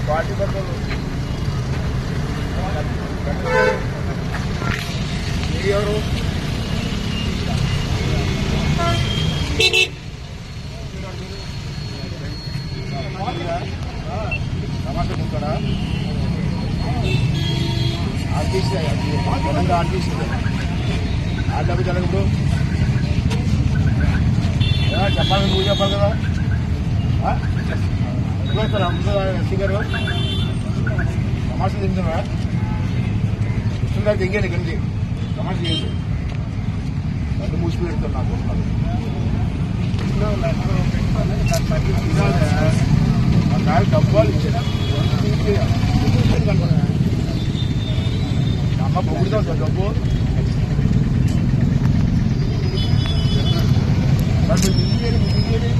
Quality control ఎవరు? టమాటా ముక్కడా ఆర్టీసీ తెలంగాణ ఆర్టీసీ ఆర్డర్ జరగదు చెప్పాలి నువ్వు చెప్పాలి కదా. ఎప్పుడు వస్తారు అమ్ముతా ఎస్సీ గారు సమాసం తింటున్నా ఇస్తుందా దిగండి ఇక్కడి నుంచి సమాసం చేయండి. రెండు మూసి పెడతాను డబ్బాలు ఇచ్చారు. అమ్మ పొగుడుతాం సార్ డబ్బు సార్ మీరు దిగేయండి మీరు దిగేయండి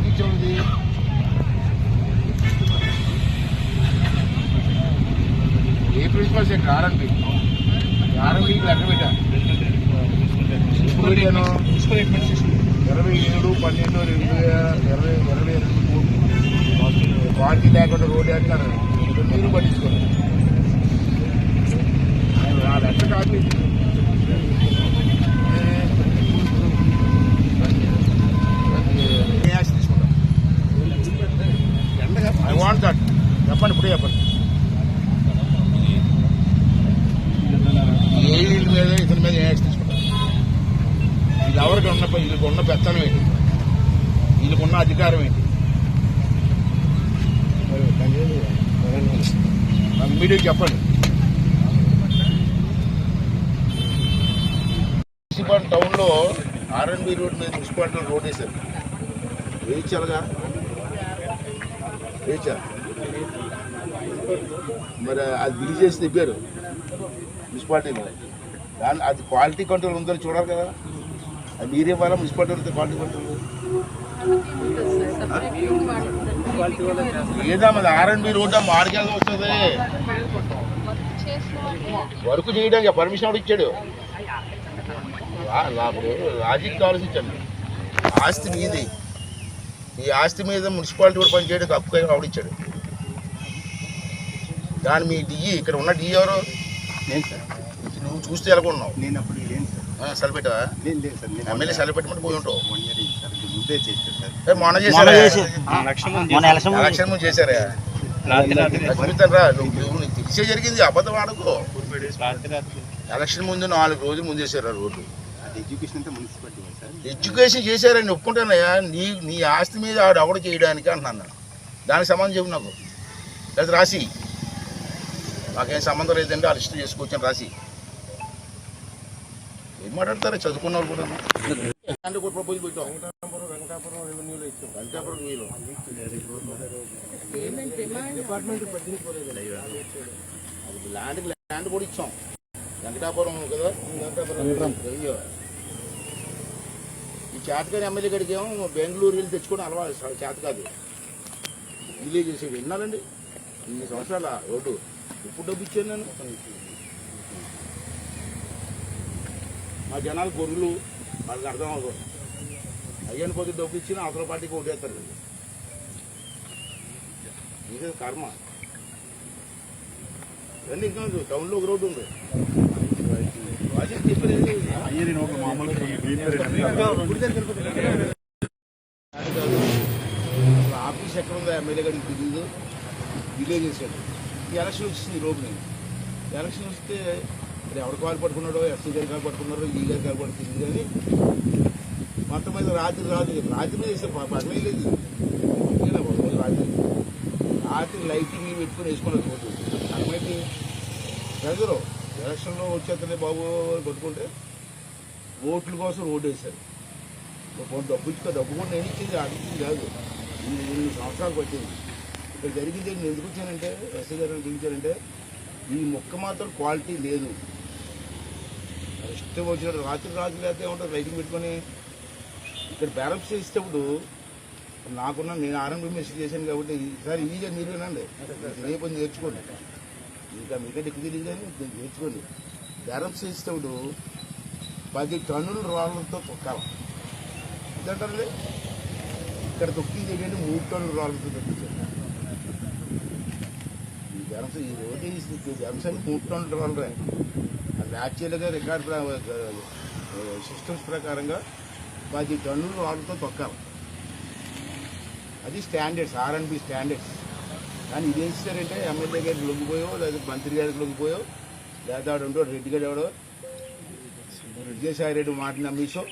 ఎవరికి ఏ ప్రిన్సిపల్ సెక్టర్ ఆర్ఎంపీ ఆర్ఎంపీకి లెక్క పెట్టాను? ఇరవై ఏడు పన్నెండు రెండు ఇరవై ఇరవై రెండు క్వాలిటీ లేకుండా రోడ్డు అంటారు మీరు పట్టించుకోండి. ఆ లెక్క కాపీ. దట్ చెప్పండి ఇప్పుడే చెప్పండి. వీళ్ళ మీద ఇతని మీద యాక్షన్ తీసుకుంటారు? ఇది ఎవరికి ఉన్న వీళ్ళకి ఉన్న పెత్తనం ఏంటి? వీళ్ళకి ఉన్న అధికారం ఏంటి? మీడియాకి చెప్పండి. మున్సిపల్ టౌన్లో ఆర్ఎన్బి రోడ్ మీద మున్సిపాలిటీ రోడ్ వేశారు. వేయించాలిగా? వేయించారు మరి అది బిల్ చేసి తిప్పారు మున్సిపాలిటీలో దాని అది క్వాలిటీ కంట్రోల్ ఉందో చూడాలి కదా. అది మీరే ఇవ్వాలా మున్సిపాలిటీ ఉంటే క్వాలిటీ కంట్రోల్ ఏదా మరి బి రోడ్ మార్కెట్ వస్తుంది. వర్క్ చేయడానికి పర్మిషన్ కూడా ఇచ్చాడు? రా- రా- ఇప్పుడు ఆలోచించండి ఆస్తి మీది. ఈ ఆస్తి మీద మున్సిపాలిటీ కూడా పనిచేయడానికి హక్కు ఆవిడిచ్చాడు దాని మీ డిఈ ఇక్కడ ఉన్న డిఈ ఎవరు? నువ్వు చూస్తే ఎలా ఉన్నావు నేను అప్పుడు లేను సార్. సెలపెట్టా లేదు లేదు సార్. నేను ఎమ్మెల్యే సెలపెట్టమంటే పోయి ఉంటావు. మొన్న చేశారా ఎలక్షన్ ముందు చేశారా. చూస్తారా నువ్వు నీకు తెలిసే జరిగింది అబద్ధం ఆడుకో. ఎలక్షన్ ముందు నాలుగు రోజులు ముందు చేశారు ఆ ఎడ్యుకేషన్ ఎడ్యుకేషన్ చేశారని ఒప్పుకుంటానయ్యా. నీ నీ ఆస్తి మీద ఆడు ఎవడ చేయడానికి అంటున్నాను దానికి సంబంధం చెప్పు నాకు. లేదా రాసి. నాకేం సంబంధం లేదంటే ఆ లిస్ట్ చేసుకోవచ్చని రాసి. ఏం మాట్లాడతారు? చదువుకున్న వాళ్ళు కూడా. ల్యాండ్ కూడా ప్రపోజల్ పెట్టాం. వెంకటాపురం రెవెన్యూలో ఇచ్చాం వెంకటాపురం ల్యాండ్ ల్యాండ్ కూడా ఇచ్చాం. వెంకటాపురం కదా? వెంకటాపురం. అయ్యో. చేతకాని ఎమ్మెల్యే గడికి ఏమో బెంగళూరు వెళ్ళి తెచ్చుకోవడం అలవాటు చేత కాదు విలేజ్ చేసి విన్నానండి ఇన్ని సంవత్సరాల రోడ్డు. ఇప్పుడు డబ్బు ఇచ్చాను నేను. మా జనాలు గొర్రెలు వాళ్ళకి అర్థం అవ్వదు. అయ్యాను కొద్ది డబ్బు ఇచ్చిన అవతల పార్టీకి ఓటేస్తారు ఇదే కర్మ. రండి ఇంకా టౌన్లో ఒక రోడ్డు ఉంది. చెప్పలేదు ఆఫీస్ ఎక్కడ ఉందో ఎమ్మెల్యే గారికి తెలియదు డిలే చేశాడు. ఈ ఎలక్షన్ వచ్చింది ఈ నేను. ఎలక్షన్ వస్తే మరి ఎవరు కాలు పట్టుకున్నాడో ఎస్సీ గారు కాలు పట్టుకున్నారో ఈ గారు కాలు పడుతుంది కానీ మొత్తం మీద రాత్రి రాత్రి రాత్రి మీద వేసారు పగలే లేదు. ఇంకేనా రోజు రాత్రి. రాత్రి లైటింగ్ పెట్టుకుని వేసుకున్నారు రోడ్డు అర్థమైంది? ప్రజలు ఎలక్షన్లో వచ్చేతనే బాబు పట్టుకుంటే కొట్టుకుంటే ఓట్ల కోసం రోడ్డు వేశారు కొంత డబ్బు ఇచ్చుకో డబ్బు కూడా నేను ఇచ్చింది అడిగింది కాదు. ఎనిమిది సంవత్సరాలకు సంవత్సరాలు పట్టింది. ఇక్కడ జరిగింది నేను ఎందుకు వచ్చానంటే ఎస్ఐ గారు పిలిచానంటే ఈ మొక్క మాత్రం క్వాలిటీ లేదు. ఇష్టం వచ్చినట్టు రాత్రి రాత్రి లేకపోతే ఏమంటారు? రైతులు పెట్టుకొని ఇక్కడ బ్యాలెన్స్ చేసేటప్పుడు నాకున్న నేను ఆర్ఎంపీ మెసేజ్ చేశాను కాబట్టి ఈసారి ఈజీగా మీరు వినండి ఏ నేర్చుకోండి. ఇంకా మీకంటే ఎక్కువ తెలియదు కానీ నేను నేర్చుకోండి. బ్యాలెన్స్ చేసేటప్పుడు పది టన్నులు రాళ్ళతో తొక్కాలి ఇదంటారండి ఇక్కడ తొక్కింది ఏంటంటే మూడు టన్నుల రాళ్ళతో తొక్కించారు ఈ జనస ఈ రోజు ఈ జనసంఖ్య మూడు టన్నులు రాళ్ళే. అది యాక్చువల్గా రికార్డ్ సిస్టమ్స్ ప్రకారంగా పది టన్నులు రాళ్ళతో తొక్కాలి. అది స్టాండర్డ్స్ ఆర్ స్టాండర్డ్స్. కానీ ఇది ఏం చేశారంటే ఎమ్మెల్యే గారికి లొంగిపోయో లేదా మంత్రి గారికి లొంగిపోయో లేదా ఆడు రెడ్డి గారు ఎవడో విజయసాయి రెడ్డి మాట నమ్మేసో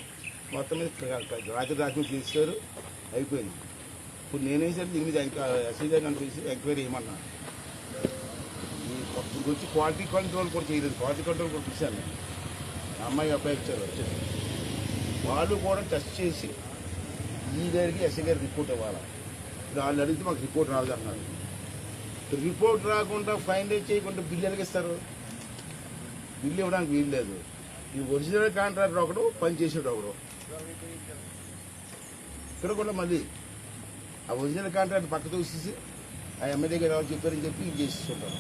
మొత్తం మీద క- క- రాత్రి రాత్రి అయిపోయింది. ఇప్పుడు నేనేం సరే దీని మీద ఎస్ఐ గారిని పిలిచి ఎంక్వైరీ చేయమన్నా ఈ గురించి వచ్చి క్వాలిటీ కంట్రోల్ కూడా చేయలేదు. క్వాలిటీ కంట్రోల్ కూడా పిలిచాను. అమ్మాయి అబ్బాయి వచ్చారు. వచ్చారు వాళ్ళు కూడా టెస్ట్ చేసి ఈ గారికి ఎస్ఐ గారికి రిపోర్ట్ ఇవ్వాలి. వాళ్ళు అడిగితే మాకు రిపోర్ట్ రాదు అన్నారు. రిపోర్ట్ రాకుండా ఫైన్ చేయకుండా బిల్లు ఎలాగిస్తారు బిల్లు ఇవ్వడానికి వీలు లేదు. ఈ ఒరిజినల్ కాంట్రాక్టర్ ఒకడు పనిచేసేడు ఒకడు. ఇక్కడ కూడా మళ్ళీ ఆ ఒరిజినల్ కాంట్రాక్ట్ పక్క తోసేసి ఆ ఎమ్మెల్యే గారు ఎవరు చెప్పారని చెప్పి ఇది చేస్తుంటారు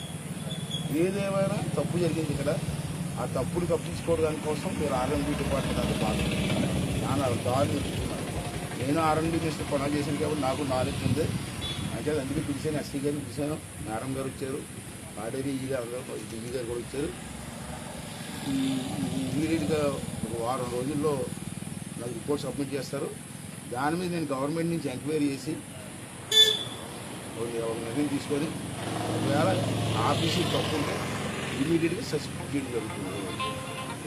ఏదేమైనా తప్పు జరిగింది ఇక్కడ ఆ తప్పులు తప్పించుకోవడానికి కోసం మీరు ఆర్ఎండి డిపార్ట్మెంట్ అంతా బాధ నాన్న దారులు నేను ఆర్ఎండి మినిస్టర్ పనులు చేశాను కాబట్టి నాకు నాలెడ్జ్ ఉంది. అంటే అందుకే పిలిచాను ఎస్సీ గారిని పిలిచాను. మేడం గారు వచ్చారు. పాడేరి ఈ గారు ఈ గారు కూడా వచ్చారు. ఈ ఇమీడియట్గా ఒక వారం రోజుల్లో నాకు రిపోర్ట్ సబ్మిట్ చేస్తారు. దాని మీద నేను గవర్నమెంట్ నుంచి ఎంక్వైరీ చేసి ఒక నిర్ణయం తీసుకొని ఒకవేళ ఆఫీసు తప్పుంటే ఇమీడియట్గా సస్పెండ్ జరుగుతుంది.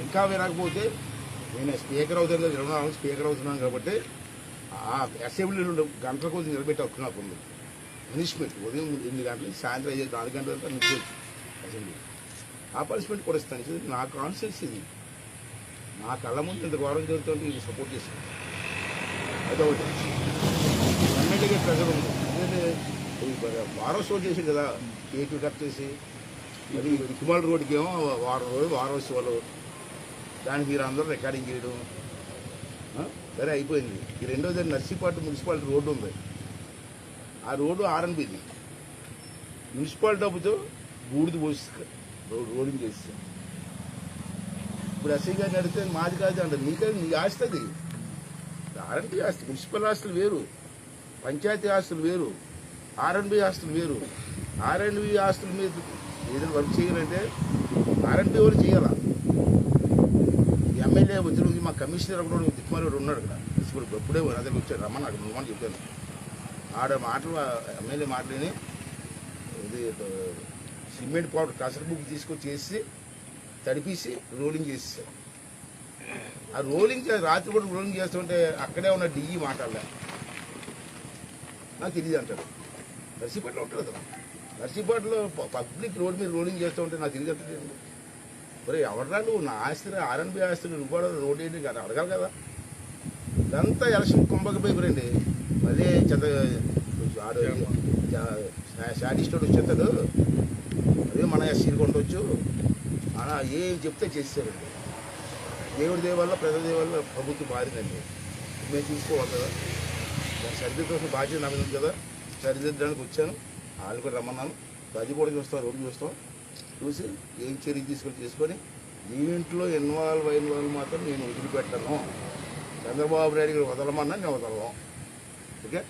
ఇంకా వినకపోతే నేను స్పీకర్ అవుతాను కదా ఇరవై నాలుగు స్పీకర్ అవుతున్నాను కాబట్టి ఆ అసెంబ్లీలో గంటల కొద్ది నిలబెట్టి హక్కు నాకు ఉంది. పనిష్మెంట్ ఉదయం ఎనిమిది గంటలకి సాయంత్రం ఐదు నాలుగు గంటల వరకు అసెంబ్లీ ఆ పనిష్మెంట్ కూడా ఇస్తాను. ఇది నా కాన్షియన్స్ ఇది. నా కళ్ళ ముందు ఇంత ఘోరం జరుగుతుంది ఇది సపోర్ట్ చేశాను అదొకటి. ఎమ్మెల్యేగా ప్రెజర్ ఉంది ఎందుకంటే వారం షో చేసి కదా కేకులు కట్ చేసి. మరి కుమార్ రోడ్డుకి ఏమో వారం రోజులు వాళ్ళు దానికి మీరు అందరూ రికార్డింగ్ చేయడం సరే అయిపోయింది. ఈ రెండోది నర్సీపాటు మున్సిపాలిటీ రోడ్డు ఉంది. ఆ రోడ్డు ఆర్ఎన్బిది మున్సిపాలిటీ డబ్బుతో బూడిద పోసి రోడ్ రోడింగ్ చేసి. ఇప్పుడు ఎస్ఐ గారిని అడిగితే మాది కాదు అంటే నీకే నీ ఆస్తి అది. ఆర్ఎన్బి ఆస్తి మున్సిపల్ ఆస్తులు వేరు పంచాయతీ ఆస్తులు వేరు ఆర్ఎన్బి ఆస్తులు వేరు. ఆర్ఎన్బి ఆస్తుల మీద ఏదైనా వర్క్ చేయాలంటే ఆర్ఎన్బి వాళ్ళు చేయాలా? ఎమ్మెల్యే వచ్చిన మా కమిషనర్ కూడా దిక్కుమారి ఉన్నాడు ఇక్కడ. ఇప్పుడు ఎప్పుడే అదే వచ్చాడు రమ్మని అక్కడ నువ్వు చెప్పాను. ఆడ మాటలు ఎమ్మెల్యే మాటలేని ఇది సిమెంట్ పౌడర్ కసర బుక్ తీసుకొచ్చి చేసి తడిపేసి రోలింగ్ చేసేసారు ఆ రోలింగ్ రాత్రి కూడా రోలింగ్ చేస్తుంటే అక్కడే ఉన్న డిఈ మాట్లాడలే. నాకు తెలియదు అంటాడు. నర్సీపేటలో ఉంటుంది కదా నర్సీపేటలో పబ్లిక్ రోడ్ మీద రోలింగ్ చేస్తూ ఉంటే నాకు తెలియదు అంటాడు. మరి ఎవడరా నువ్వు? నా ఆస్తి ఆర్ఎన్బి ఆస్తులు నువ్వు. కూడా రోడ్ ఏంటి? కదా అడగాలి కదా. ఇదంతా ఎలక్షన్ కుంభకపోయిపోరండి మళ్ళీ చెత్త ఆడు వచ్చేస్తాడు. అదే మన ఎస్సీలు అలా ఏం చెప్తే చేస్తారండి దేవుడి దేవ ప్రజల దేవ ప్రభుత్వం మారిందండి. మేము చూసుకోవాలి కదా. దాన్ని సరిదిద్దాల్సిన బాధ్యత నా మీద ఉంది కదా. సరిదిద్దడానికి వచ్చాను. వాళ్ళు కూడా రమ్మన్నాను. అది కూడా చూస్తాం రోడ్డు చూస్తాం. చూసి ఏం చర్య తీసుకొని చేసుకొని ఈవెంట్లో ఇన్వాల్వ్ అయిన వాళ్ళు మాత్రం నేను వదిలిపెట్టను. చంద్రబాబు నాయుడు గారు వదలమన్నా నేను వదలను. ఓకే?